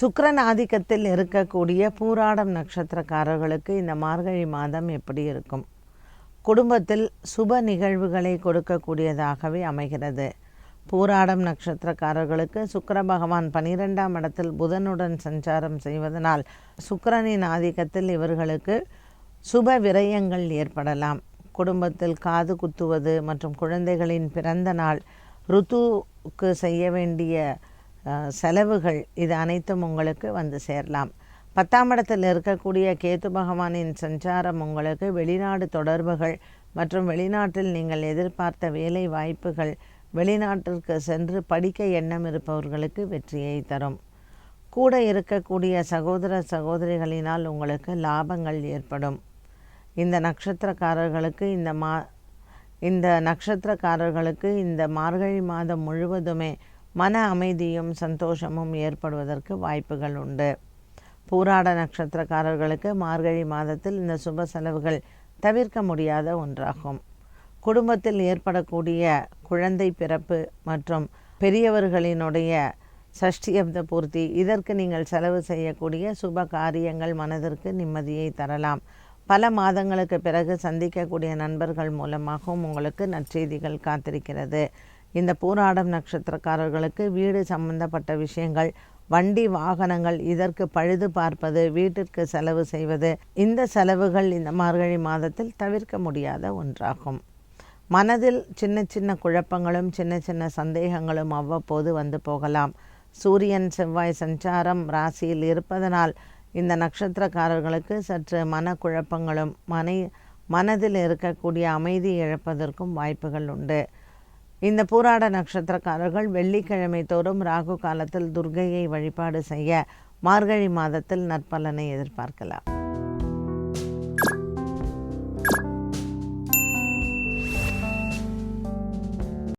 சுக்கரன் ஆதிக்கத்தில் இருக்கக்கூடிய பூராடம் நட்சத்திரக்காரர்களுக்கு இந்த மார்கழி மாதம் எப்படி இருக்கும்? குடும்பத்தில் சுப நிகழ்வுகளை கொடுக்கக்கூடியதாகவே அமைகிறது. பூராடம் நட்சத்திரக்காரர்களுக்கு சுக்கர பகவான் பனிரெண்டாம் இடத்தில் புதனுடன் சஞ்சாரம் செய்வதனால் சுக்கிரனின் ஆதிக்கத்தில் இவர்களுக்கு சுப விரயங்கள் ஏற்படலாம். குடும்பத்தில் காது குத்துவது மற்றும் குழந்தைகளின் பிறந்த நாள் ருத்துவுக்கு செய்ய வேண்டிய செலவுகள் இது அனைத்தும் உங்களுக்கு வந்து சேரலாம். பத்தாம் இடத்தில் இருக்கக்கூடிய கேத்து பகவானின் சஞ்சாரம் உங்களுக்கு வெளிநாடு தொடர்புகள் மற்றும் வெளிநாட்டில் நீங்கள் எதிர்பார்த்த வேலை வாய்ப்புகள் வெளிநாட்டிற்கு சென்று படிக்க எண்ணம் இருப்பவர்களுக்கு வெற்றியை தரும். கூட இருக்கக்கூடிய சகோதர சகோதரிகளினால் உங்களுக்கு லாபங்கள் ஏற்படும். இந்த நட்சத்திரக்காரர்களுக்கு இந்த மா இந்த நட்சத்திரக்காரர்களுக்கு இந்த மார்கழி மாதம் முழுவதுமே மன அமைதியும் சந்தோஷமும் ஏற்படுவதற்கு வாய்ப்புகள் உண்டு. பூராட நட்சத்திரக்காரர்களுக்கு மார்கழி மாதத்தில் இந்த சுப செலவுகள் தவிர்க்க முடியாத ஒன்றாகும். குடும்பத்தில் ஏற்படக்கூடிய குழந்தை பிறப்பு மற்றும் பெரியவர்களினுடைய சஷ்டியப்த பூர்த்தி இதற்கு நீங்கள் செலவு செய்யக்கூடிய சுப காரியங்கள் மனதிற்கு நிம்மதியை தரலாம். பல மாதங்களுக்கு பிறகு சந்திக்கக்கூடிய நண்பர்கள் மூலமாகவும் உங்களுக்கு நற்செய்திகள் காத்திருக்கிறது. இந்த பூராடம் நட்சத்திரக்காரர்களுக்கு வீடு சம்பந்தப்பட்ட விஷயங்கள் வண்டி வாகனங்கள் இதற்கு பழுது பார்ப்பது வீட்டிற்கு செலவு செய்வது இந்த செலவுகள் இந்த மார்கழி மாதத்தில் தவிர்க்க முடியாத ஒன்றாகும். மனதில் சின்ன சின்ன குழப்பங்களும் சின்ன சின்ன சந்தேகங்களும் அவ்வப்போது வந்து போகலாம். சூரியன் செவ்வாய் சஞ்சாரம் ராசியில் இருப்பதனால் இந்த நட்சத்திரக்காரர்களுக்கு சற்று மனக்குழப்பங்களும் மனை மனதில் இருக்கக்கூடிய அமைதி இழப்பதற்கும் வாய்ப்புகள் உண்டு. இந்த பூராட நட்சத்திரக்காரர்கள் வெள்ளிக்கிழமை தோறும் ராகு காலத்தில் துர்கையை வழிபாடு செய்ய மார்கழி மாதத்தில் நற்பலனை எதிர்பார்க்கலாம்.